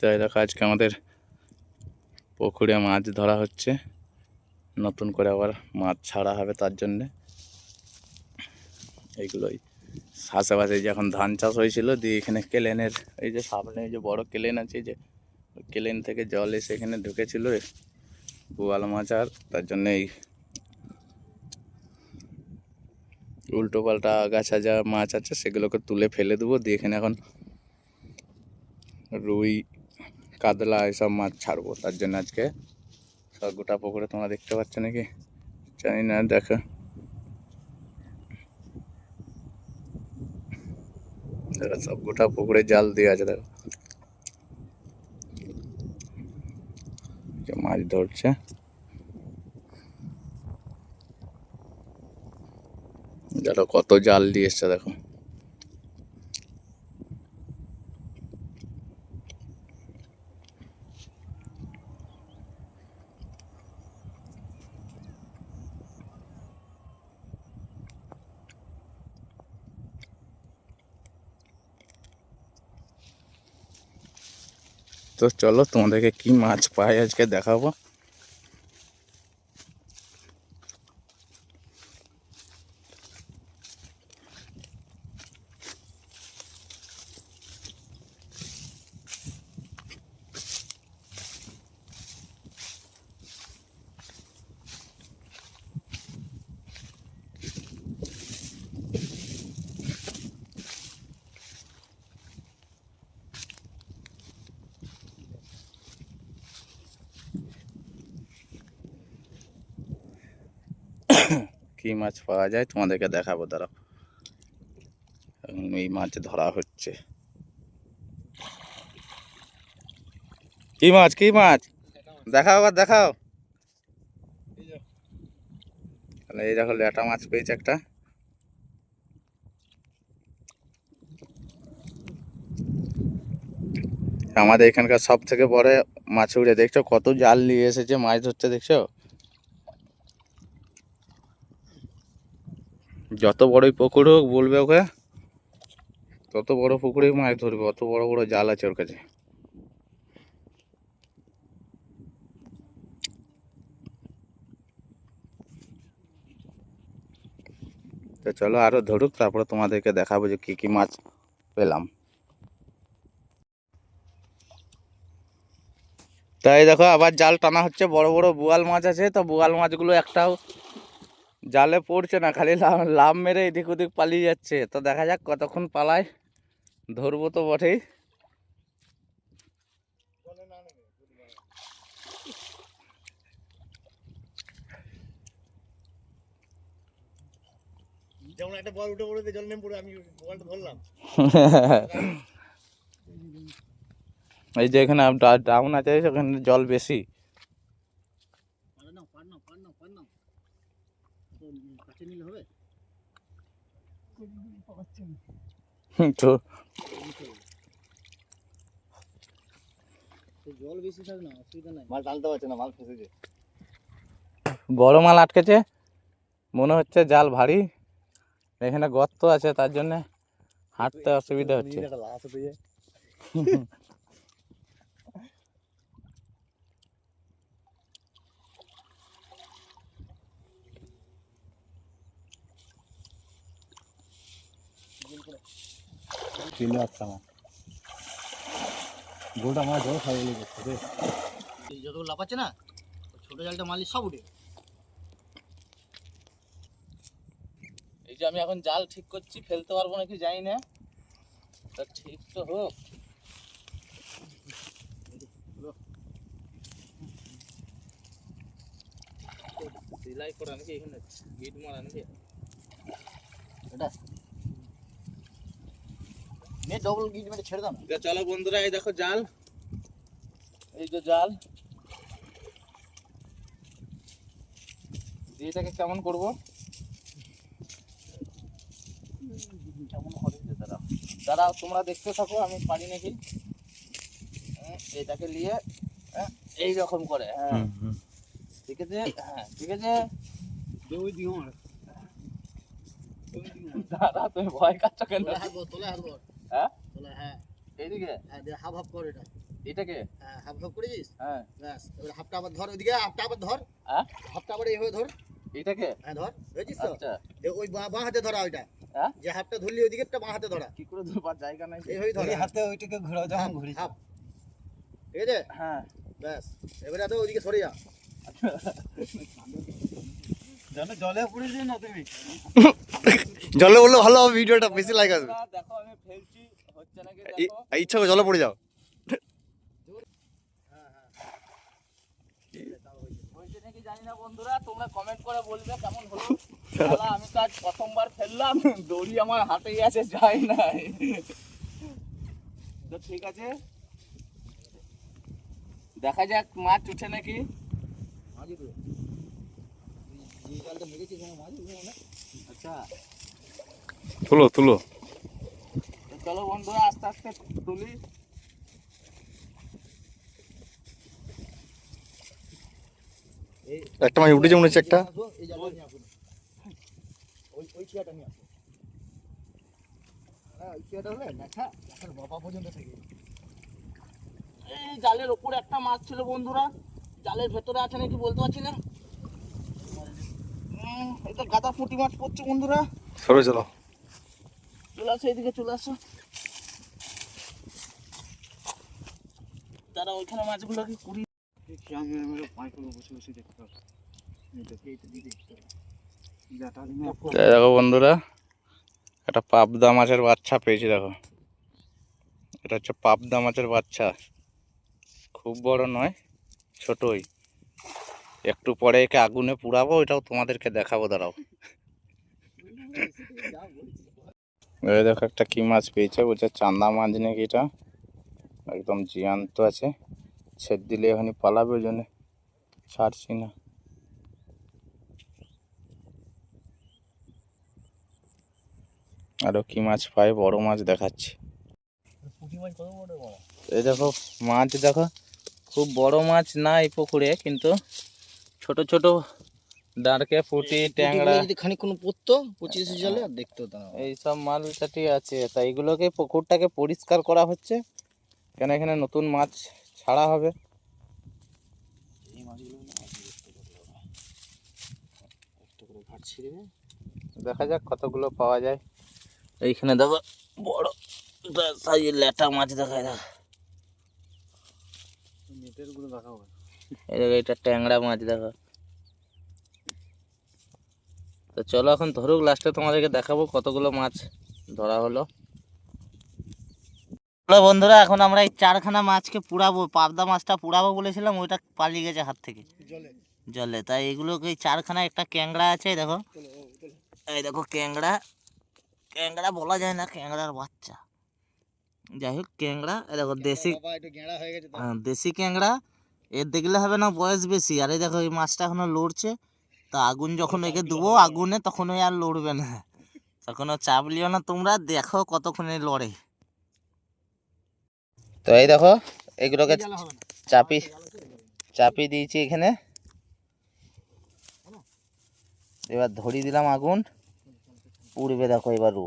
তাই দেখো আজকে আমাদের পুকুরে মাছ ধরা হচ্ছে। নতুন করে আবার মাছ ছাড়া হবে তার জন্যে। এইগুলোই। আশেপাশে যে এখন ধান চাষ হয়েছিল, দিয়ে এখানে কেলেনের, এই যে সামনে যে বড় কেলেন আছে, যে কেলেন থেকে জল এসে এখানে ঢুকেছিল বোয়াল মাছ আর, তার জন্য এই উল্টো পাল্টা আগাছা যা মাছ আছে, সেগুলোকে তুলে ফেলে দেবো। দিয়ে এখানে এখন রুই কাতলা এসব মাছ ছাড়বো, তার জন্য আজকে সব গোটা পুকুরে তোমরা দেখতে পাচ্ছ নাকি? জানি না, দেখো। সব গোটা পুকুরে জাল দিয়ে আছে, দেখো। মাছ ধরছে। দেখো কত জাল দিয়ে এসছে, দেখো। তো চলো তোমাদেরকে কি মাছ পাই আজকে দেখাবো। কি মাছ পাওয়া যায়, তোমাদেরকে দেখাবো, দাঁড়াও। এই মাছ ধরা হচ্ছে। কি মাছ কি মাছ? দেখাও, আবার দেখাও। তাহলে এই দেখো ল্যাটা মাছ পেয়েছে একটা। আমাদের এখানকার সব থেকে বড় মাছ উড়ে, দেখছ? কত জাল নিয়ে এসেছে, মাছ ধরতে, দেখছ? যত বড়ই পুকুর হোক বলবে ওকে, তত বড় পুকুরেই মাছ ধরবে, অত বড় বড় জাল আছে ওর কাছে। তো চলো আরও ধরুক, তারপরে তোমাদেরকে দেখাবো যে কি কি মাছ পেলাম। তাই দেখো, আবার জাল টানা হচ্ছে, বড় বড় বোয়াল মাছ আছে, তো বোয়াল মাছগুলো একটাও জালে পড়ছে না খালি লাভ মেরে এদিক ওদিক পালিয়ে যাচ্ছে। তো দেখা যাক কতক্ষণ পালায়। ধরবো তো বটেই। যেমন একটা বল উঠে পড়ে জল নেমে পড়ে আমি বলটা ধরলাম। এই যে এখানে ডাউন আছে সেখানে জল বেশি পার নাও পার নাও পার নাও পার নাও তো মাল পারছে না মাল বড় মাল আটকেছে। মনে হচ্ছে জাল ভারী। এখানে গর্ত আছে, তার জন্য হাঁটতে অসুবিধা হচ্ছে। লাশ হতে যায় গোটা মাছ ধরো খাই বলে করছে রে যতগুলো লাপাচ্ছে না ছোট জালটা মারলে সব উঠে এই যে আমি এখন জাল ঠিক করছি ফেলতে পারব নাকি জানি না। তা ঠিক তো হোক। সেলাই করা নাকি এখানে? গিট মারা নাকি? এটা নে ডবল গিট মেরে ছেড়ে দাও না। চলো বন্ধুরা এই দেখো জাল। এই যে জাল। দিয়ে এটাকে কেমন করব? কেমন করে যে দাঁড়াও। দাঁড়াও তোমরা দেখতে থাকো আমি পারি নাকি? হ্যাঁ, এটাকে নিয়ে হ্যাঁ, এই রকম করে হ্যাঁ। ঠিক আছে? হ্যাঁ ঠিক আছে? দিও আর দাঁড়া তুমি ভয় কাচ্ছ কেন? তোলা হাত বল হ্যাঁ। হ্যাঁ এইদিকে? হ্যাঁ হাফ হাফ কর এটা। এটাকে? হ্যাঁ হাফ হাফ করেছিস? হ্যাঁ। ব্যাস এবার হাফটা আবার ধর ওইদিকে হাফটা আবার ধর। হ্যাঁ? হাফটা আবার এইভাবে ধর। এটাকে? হ্যাঁ ধর বুঝেছিস তো? আচ্ছা। ওই বাঁ বাঁ হাতে ধরা ওইটা। হ্যাঁ? যে হাফটা ধরলি ওইদিকে একটা বাঁ হাতে ধরা। কি করে ধরবার জায়গা নাই এইভাবেই ধর। হাতে ওইটাকে ঘোরাও যখন ঘুরি হাফ। ঠিক আছে? হ্যাঁ। ব্যাস এবারে তো ওইদিকে সরে যা। জলে পড়ে না তুমি জলে বললে ভালো হবে ভিডিওটা বেশি লাইক আসবে। দেখো আমি ফেলছি ইচ্ছা করে জলে পড়ে যাও। জানি না বন্ধুরা তোমরা কমেন্ট করে বলবে কেমন হলো। আমি তো আজ প্রথমবার ফেললাম দড়ি আমার হাতেই আছে যায় নাই। তো ঠিক আছে। দেখা যাক মাছ উঠে নাকি। আচ্ছা। তুলো তুলো। চলো বন্ধুরা আস্তে আস্তে তুলি। এই একটা মাছ উঠেছে মনে হচ্ছে একটা। এই জালের ওপরে একটা মাছ ছিল বন্ধুরা। জালের ভেতরে আছে নাকি বলতে পারছি না। এটা গাদা পুঁটি মাছ পড়ছে বন্ধুরা। সরে চলো। চলে আসো এদিকে চলে আসো। তারা ওইখানে কুড়ি দেখি বন্ধুরা একটা পাবদা মাছের বাচ্চা পেয়েছি দেখো এটা হচ্ছে পাবদা মাছের বাচ্চা খুব বড় নয় ছোটই একটু পরে একে আগুনে পুড়াবো এটাও তোমাদেরকে দেখাবো দাঁড়াও দেখো একটা কি মাছ পেয়েছে বলছে চান্দা মাছ নাকি এটা একদম জিয়ান্ত আছে। ছেদ দিলে এখানে পালাবে ওই জন্য ছাড়ছি না। আরও কি মাছ পাই? বড় মাছ দেখাচ্ছি। এই দেখো মাছ দেখো। খুব বড় মাছ না এই পুকুরে কিন্তু ছোট ছোট দাঁড়কে পুঁটি ট্যাংরা। যদি খানিক পড়তো পঁচিশ জালে আর দেখতে এই সব মাল চাটি আছে তাই এগুলোকে পুকুরটাকে পরিষ্কার করা হচ্ছে। কেন এখানে নতুন মাছ ছাড়া হবে? এই মাছগুলো দেখা যাক কতগুলো পাওয়া যায়। এইখানে দেখো বড় সাইজের ল্যাটা মাছ দেখো এই দেখো এটা ট্যাংরা মাছ দেখো। তো চলো এখন ধরুক লাস্টে তোমাদেরকে দেখাবো কতগুলো মাছ ধরা হলো। হলো বন্ধুরা এখন আমরা এই চারখানা মাছকে পুড়াবো পাবদা মাছটা পুড়াবো বলেছিলাম ওইটা পালিয়ে গেছে হাত থেকে। জলে। তাই এগুলোকে এই চারখানা একটা ক্যাংড়া আছে দেখো। এই দেখো ক্যাংড়া। ক্যাংড়া বলা যায় না ক্যাংড়ার বাচ্চা। যাই হোক ক্যাংড়া এই দেখো দেশি হয়ে দেশি ক্যাংড়া। এর দেখলে হবে না বয়স বেশি আর এই দেখো এই মাছটা এখনও লড়ছে। তা আগুন যখন একে দেবো আগুনে তখন ওই আর লড়বে না। তখন চাপ লিও না তোমরা দেখো কতক্ষণে লড়ে। তো এই দেখো এগুলোকে চাপি চাপি দিয়েছি এখানে। এবার ধরিয়ে দিলাম আগুন। উড়বে দেখো এবার ও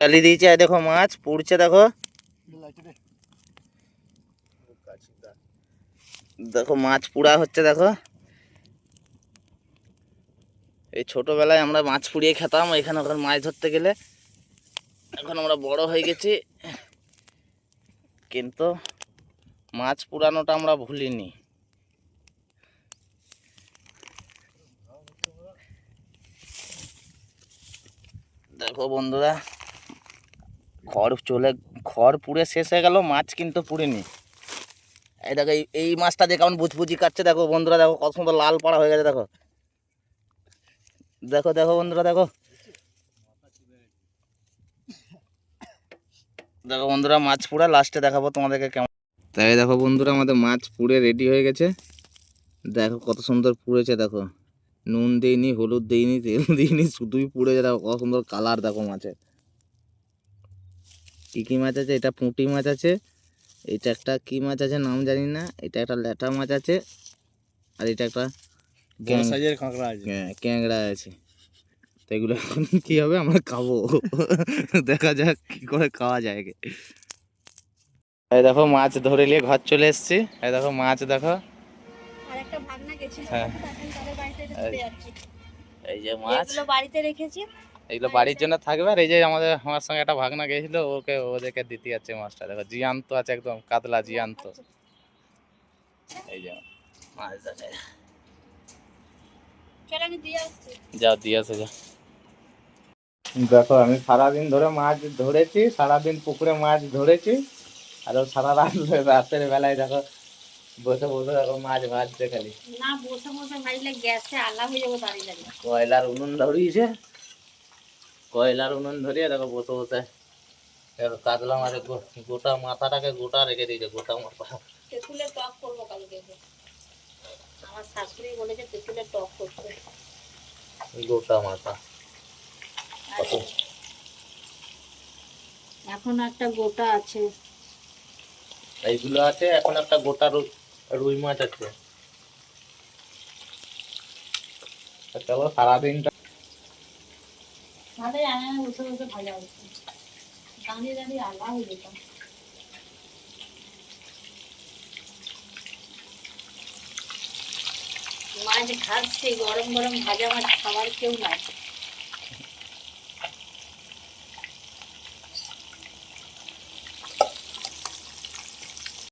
চালিয়ে দিয়েছি আর দেখো মাছ পুড়ছে দেখো। দেখো মাছ পুড়া হচ্ছে দেখো। এই ছোটোবেলায় আমরা মাছ পুড়িয়ে খেতাম, এখানে ওখানে মাছ ধরতে গেলে। এখন আমরা বড় হয়ে গেছি। কিন্তু মাছ পুরানোটা আমরা ভুলিনি। দেখো বন্ধুরা, খড় চলে, খড় পুড়ে শেষ হয়ে গেল, মাছ কিন্তু পুড়েনি। এই দেখো এই- মাছটা দেখে কেমন বুঝবুঝি কাটছে, দেখো বন্ধুরা, দেখো কত সুন্দর লাল পাড়া হয়ে গেছে, দেখো। দেখো দেখো বন্ধুরা, দেখো। দেখো বন্ধুরা, মাছ পুড়া। লাস্টে দেখাবো তোমাদেরকে কেমন। তাই দেখো বন্ধুরা, আমাদের মাছ পুড়ে রেডি হয়ে গেছে। দেখো কত সুন্দর পুড়েছে, দেখো। নুন দিইনি, হলুদ দিইনি, তেল দিইনি, শুধুই পুড়েছে। দেখো কত সুন্দর কালার দেখো মাছের। কী কী মাছ আছে? এটা পুঁটি মাছ আছে। এটা একটা কী মাছ আছে? নাম জানি না। এটা একটা ল্যাটা মাছ আছে। আর এটা একটা বড় সাইজের কাঁকড়া আছে। ক্যাংড়া আছে। তো এগুলো এখন কি হবে? আমরা খাব। দেখা যাক কি করে খাওয়া যায় গে। এই দেখো মাছ ধরে নিয়ে ঘর চলে এসেছি। এই দেখো মাছ দেখো। হ্যাঁ। এই- যে মাছ। বাড়িতে রেখেছি। এগুলো বাড়ির জন্য থাকবে। আর এই যে আমাদের আমার সঙ্গে একটা ভাগনা গেছিল। ওকে ওদেরকে দিতে যাচ্ছে মাছটা। দেখো জিয়ান্ত আছে একদম কাতলা জিয়ান্ত। এই যে মাছ দেখে চল আমি দিয়ে আসছি যাও দিয়ে আসো যাও দেখো আমি সারাদিন ধরে মাছ ধরেছি সারাদিন পুকুরে মাছ ধরেছি আর সারা রাত রাতের বেলায় দেখো বসে বসে দেখো মাছ ভাজছে খালি। না বসে বসে ভাজলে গ্যাসে আলা হয়ে যাব দাঁড়িয়ে দাঁড়িয়ে কয়লার উনুন ধরিয়েছে কয়লার উনুন ধরিয়ে দেখো বসে বসে দেখো কাতলা মাছের গো- গোটা মাথাটাকে গোটা রেখে দিয়েছে গোটা মাথা। তেঁতুলের টক করব কালকে। আমার শাশুড়ি বলেছে তেঁতুলের টক করতে। গোটা মাথা। এখন একটা গোটা আছে। এইগুলো আছে এখন একটা গোটা রুই মাছ আছে। চলো সারাদিনটা ভালো জানে না বসে বসে ভাজা হচ্ছে দাঁড়িয়ে দাঁড়িয়ে আলা হয়ে যেতাম। মাছ ভাজছে গরম গরম ভাজা মাছ খাবার কেউ নাই।